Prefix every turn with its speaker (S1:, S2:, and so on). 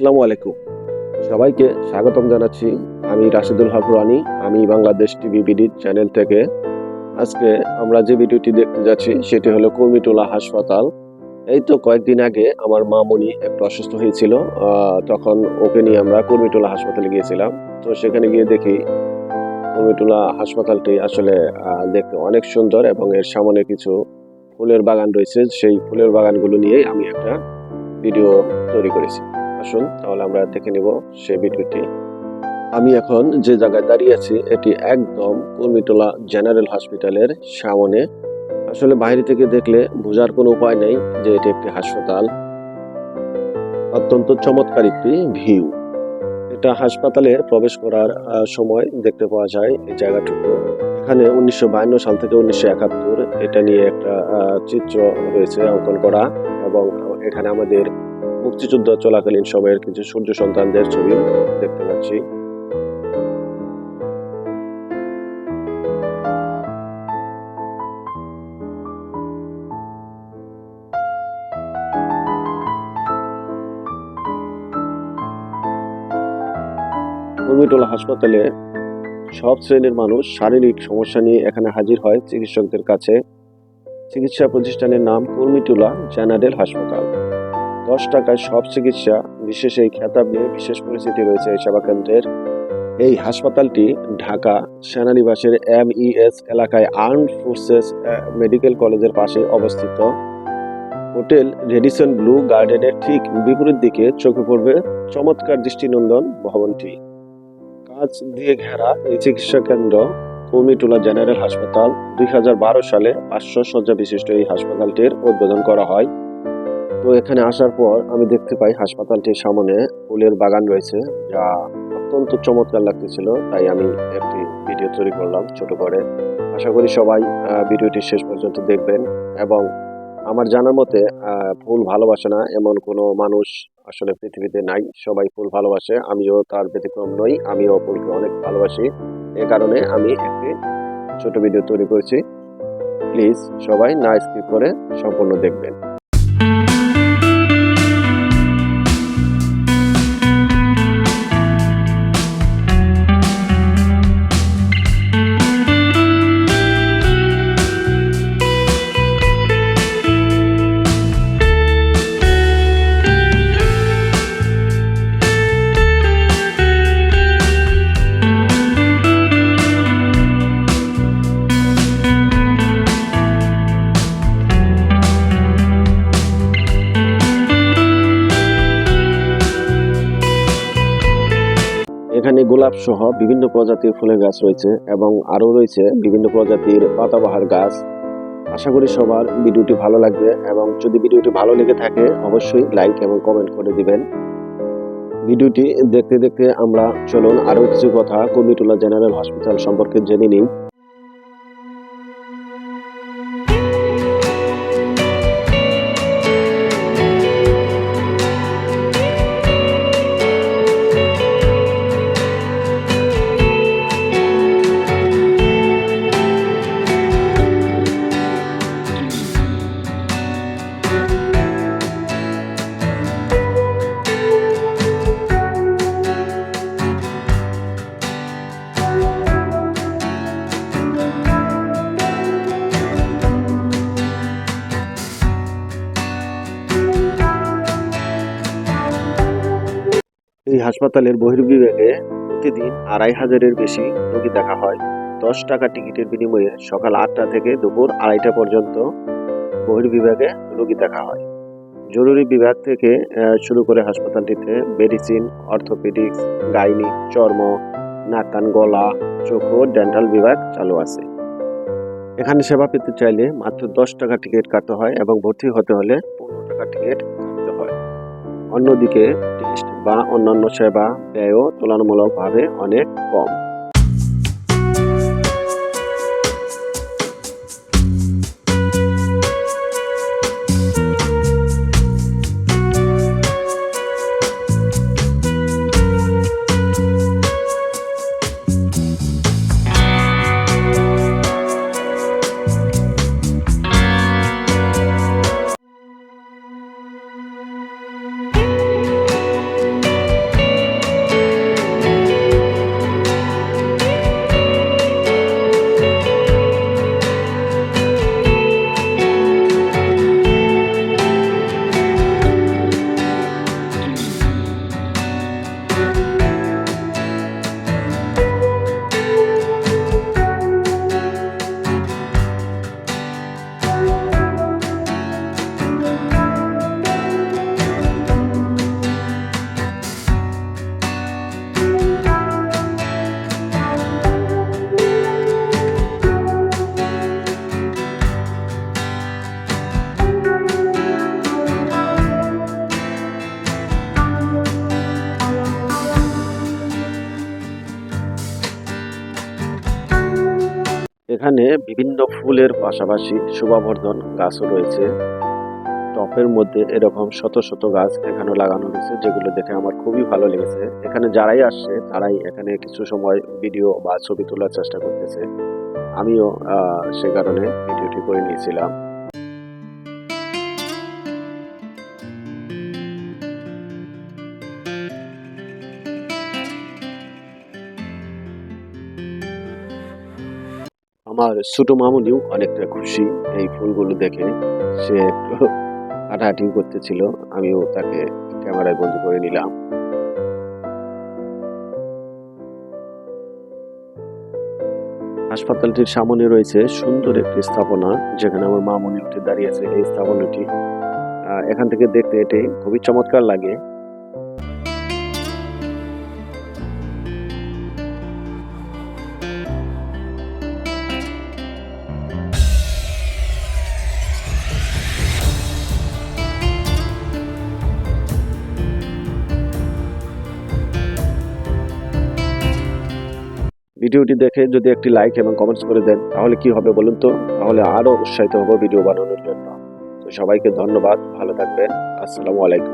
S1: আসসালামু আলাইকুম। সবাইকে স্বাগতম জানাচ্ছি। আমি রাশিদুল হক রানি। আমি বাংলাদেশ টিভি বিডি চ্যানেল থেকে। আজকে আমরা যে ভিডিওটি দেখতে যাচ্ছি, সেটি হলো কুর্মিটোলা হাসপাতাল। এই তো কয়েকদিন আগে আমার মামনি একটু অসুস্থ হয়েছিল তখন ওকে নিয়ে আমরা কুর্মিটোলা হাসপাতালে গিয়েছিলাম। তো সেখানে গিয়ে দেখি কুর্মিটোলা হাসপাতালটি আসলে দেখতে অনেক সুন্দর এবং এর সামনে কিছু ফুলের বাগান রয়েছে। সেই ফুলের বাগানগুলো নিয়েই আমি একটা ভিডিও তৈরি করেছি। আসুন, তাহলে আমরা দেখে নিব সেই ভিডিওটি। আমি এখন যে জায়গায় দাঁড়িয়ে আছি, এটি একদম কুর্মিটোলা জেনারেল হসপিটালের সামনে। আসলে বাইরে থেকে দেখলে বোঝার কোনো উপায় নেই যে এটি একটি হাসপাতাল। অত্যন্ত চমৎকার একটি ভিউ। এটা হাসপাতালে প্রবেশ করার সময় দেখতে পাওয়া যায় এই জায়গাটুকু। এখানে উনিশশো বায়ান্ন সাল থেকে উনিশশো একাত্তর এটা নিয়ে একটা চিত্র রয়েছে অঙ্কন করা এবং এখানে আমাদের মুক্তিযুদ্ধ চলাকালীন সময়ের কিছু সূর্য সন্তানদের ছবি দেখতে পাচ্ছি। কুর্মিটোলা হাসপাতালে সব শ্রেণির মানুষ শারীরিক সমস্যা নিয়ে এখানে হাজির হয় চিকিৎসকদের কাছে। চিকিৎসা প্রতিষ্ঠানের নাম কুর্মিটোলা জেনারেল হাসপাতাল। দশ টাকায় সব চিকিৎসা, বিশেষ এই খেতাব নিয়ে বিশেষ পরিস্থিতি রয়েছে এই সেবা কেন্দ্রের এই হাসপাতালটি ঢাকা সেনানিবাসের এম ইএস এলাকায় আর্মড ফোর্সেস মেডিকেল কলেজের পাশে অবস্থিত। হোটেল রেডিসন ব্লু গার্ডেনের ঠিক বিপরীত দিকে চোখে পড়বে চমৎকার দৃষ্টিনন্দন ভবনটি। কাঁচ দিয়ে ঘেরা এই চিকিৎসা কেন্দ্র কুমিটোলা জেনারেল হাসপাতাল, দুই হাজার বারো সালে পাঁচশো শয্যা বিশিষ্ট এই হাসপাতালটির উদ্বোধন করা হয়। তো এখানে আসার পর আমি দেখতে পাই হাসপাতালটির সামনে ফুলের বাগান রয়েছে, যা অত্যন্ত চমৎকার লাগতেছিল, তাই আমি একটি ভিডিও তৈরি করলাম ছোট করে। আশা করি সবাই ভিডিওটি শেষ পর্যন্ত দেখবেন এবং আমার জানার মতে ফুল ভালোবাসে না এমন কোনো মানুষ আসলে পৃথিবীতে নাই। সবাই ফুল ভালোবাসে, আমিও তার ব্যতিক্রম নই, আমিও ফুলকে অনেক ভালোবাসি। এ কারণে আমি একটি ছোট ভিডিও তৈরি করেছি। প্লিজ সবাই না স্কিপ করে সম্পূর্ণ দেখবেন। গোলাপ সহ বিভিন্ন প্রজাতির ফুলের গাছ রয়েছে এবং আরও রয়েছে বিভিন্ন প্রজাতির পাতাবাহার গাছ। আশা করি সবার ভিডিওটি ভালো লাগবে এবং যদি ভিডিওটি ভালো লেগে থাকে, অবশ্যই লাইক এবং কমেন্ট করে দিবেন। ভিডিওটি দেখতে দেখতে আমরা চলুন আরও কিছু কথা কুমিটোলা জেনারেল হসপিটাল সম্পর্কে জেনে নিই। এই হাসপাতালের বহির্বিভাগে প্রতিদিন আড়াই হাজারের বেশি রোগী দেখা হয়। দশ টাকা টিকিটের বিনিময়ে সকাল আটটা থেকে দুপুর আড়াইটা পর্যন্ত বহির্বিভাগে রোগী দেখা হয়। জরুরি বিভাগ থেকে শুরু করে হাসপাতালটিতে মেডিসিন, অর্থোপেডিক্স, গাইনি, চর্ম নাক কান গলা, চোখ ডেন্টাল বিভাগ চালু আছে। এখানে সেবা পেতে চাইলে মাত্র দশ টাকা টিকিট কাটতে হয় এবং ভর্তি হতে হলে পনেরো টাকা টিকিট কাটতে হয়। অন্যদিকে বা অন্যান্য সেবা ব্যয়ও তুলনামূলকভাবে অনেক কম। এখানে বিভিন্ন ফুলের পাশাপাশি শোভাবর্ধন গাছও রয়েছে। টপের মধ্যে এরকম শত শত গাছ এখানে লাগানো হয়েছে, যেগুলো দেখে আমার খুবই ভালো লেগেছে। এখানে যারাই আসছে, তারাই এখানে কিছু সময় ভিডিও বা ছবি তোলার চেষ্টা করতেছে। আমিও সে কারণে ভিডিওটি করে নিয়েছিলাম। আমার ছোট মামুনিও অনেকটা খুশি এই ফুলগুলো দেখে। সে একটু হাঁটাহাঁটি করতেছিল, আমিও তাকে ক্যামেরায় বন্দি করে নিলাম। হাসপাতালটির সামনে রয়েছে সুন্দর একটি স্থাপনা, যেখানে আমার মামুনি উঠে দাঁড়িয়েছে এই স্থাপনাটি এখান থেকে দেখতে এটি খুবই চমৎকার লাগে। ভিডিওটি দেখে যদি একটি লাইক এবং কমেন্টস করে দেন, তাহলে কি হবে বলুন তো? তাহলে আরও উৎসাহিত হব ভিডিও বানানোর জন্য। তো সবাইকে ধন্যবাদ, ভালো থাকবেন। আসসালামু আলাইকুম।